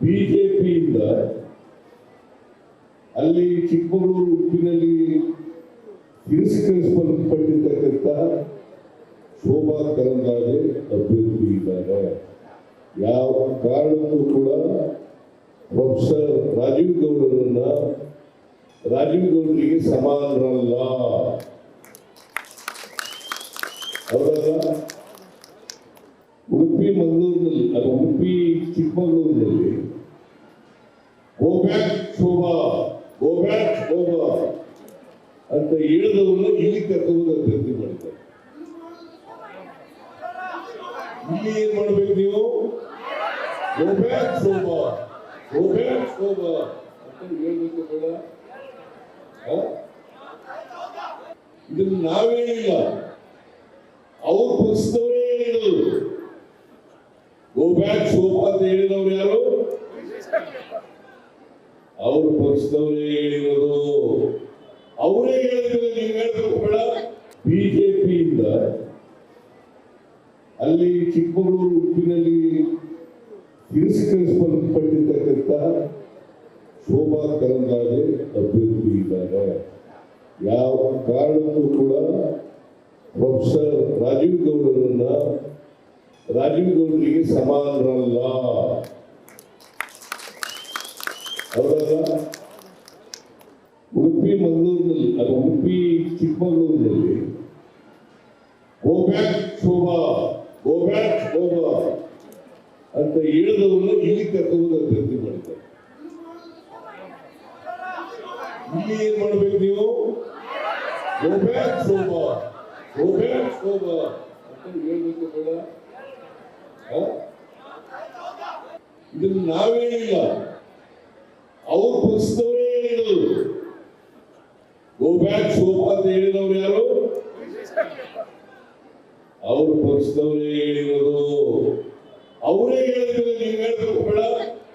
ಬಿಜೆಪಿಯಿಂದ ಅಲ್ಲಿ ಚಿಕ್ಕಮಗಳೂರು ಉಪ್ಪಿನಲ್ಲಿ ತಿರಸ್ಕರಿಸಲ್ಪಟ್ಟಿರ್ತಕ್ಕಂತಹ ಶೋಭಾ ಕರಂದ್ಲಾಜೆ ಅಭ್ಯರ್ಥಿ ಇದ್ದಾರೆ. ಯಾವ ಕಾರಣಕ್ಕೂ ಕೂಡ ಪ್ರೊಫೆಸರ್ ರಾಜೀವ್ ಗೌಡರನ್ನ ರಾಜೀವ್ ಗೌಡರಿಗೆ ಸಮಾನರಲ್ಲ ಅವರಲ್ಲ ಉಡುಪಿ ಮಂಗಳೂರಿನಲ್ಲಿ ಅದು ಉಡುಪಿ ಚಿಕ್ಕಮಗಳೂರಿನಲ್ಲಿ ಗೋ ಶೋಭಾ ಗೋ ಅಂತ ಹೇಳಿದವನ್ನ ಇಲ್ಲಿ ಕರ್ಕೊಂಡು ಅಭ್ಯರ್ಥಿ ಇಲ್ಲಿ ಏನ್ ಮಾಡ್ಬೇಕು ನೀವು? ಶೋಭಾ ಅಂತ ಹೇಳ್ಬೇಕು ಬೇಡ? ಇದನ್ನ ನಾವೇನಿಲ್ಲ. ಅವ್ರ ಪಕ್ಷದವರೇ ಹೇಳಿದರು ಗೋ ಬ್ಯಾಕ್ ಶೋಭಾ ಅಂತ ಹೇಳಿದವ್ರು ಯಾರು ಅವ್ರ ಪಕ್ಷದವರೇ ಹೇಳಿರೋದು ಅವರೇ ಹೇಳಿದ್ರೆ ನೀವು ಹೇಳ್ಬೇಕು ಬೇಡ. ಬಿಜೆಪಿಯಿಂದ ಅಲ್ಲಿ ಚಿಕ್ಕಮಗಳೂರು ಉಪ್ಪಿನಲ್ಲಿ ತಿರಸ್ಕರಿಸಲ್ಪಟ್ಟಿರ್ತಕ್ಕಂಥ ಶೋಭಾ ಕರಂದ್ಲಾಜೆ ಅಭ್ಯರ್ಥಿ ಇದ್ದಾರೆ. ಯಾವ ಕಾರಣಕ್ಕೂ ಕೂಡ ಪ್ರೊಫೆಸರ್ ರಾಜೀವ್ ಗೌಡರನ್ನ ರಾಜೀವ್ ಗೌಡರಿಗೆ ಸಮಾನರಲ್ಲ. ಉಡುಪಿ ಮಂಗಳೂರಿನಲ್ಲಿ, ಅಥವಾ ಉಡುಪಿ ಚಿಕ್ಕಮಗಳೂರಿನಲ್ಲಿ. Go back Shobha. Go back Shobha. ಅಂತ ಹೇಳಿದವನ್ನ ಇಲ್ಲಿ ಕರ್ಕೊಂಡು ಅಭ್ಯರ್ಥಿ ಮಾಡಿದ್ದಾರೆ. ಇಲ್ಲಿ ಏನ್ ಮಾಡ್ಬೇಕು ನೀವು? Go back Shobha. Go back Shobha. ಅಂತ ಹೇಳ್ಬೇಕು ಬೇಡ. ಇದನ್ನು ನಾವೇನಿಲ್ಲ. ಅವ್ರ ಪಕ್ಷದವರೇ ಗೋ ಬ್ಯಾಕ್ ಸೋಪ್ ಅಂತ ಹೇಳಿದವ್ರು ಯಾರು? ಅವ್ರ ಪಕ್ಷದವರೇ ಹೇಳಿರೋದು. ಅವರೇ ಹೇಳಿದ್ರೆ ನೀವು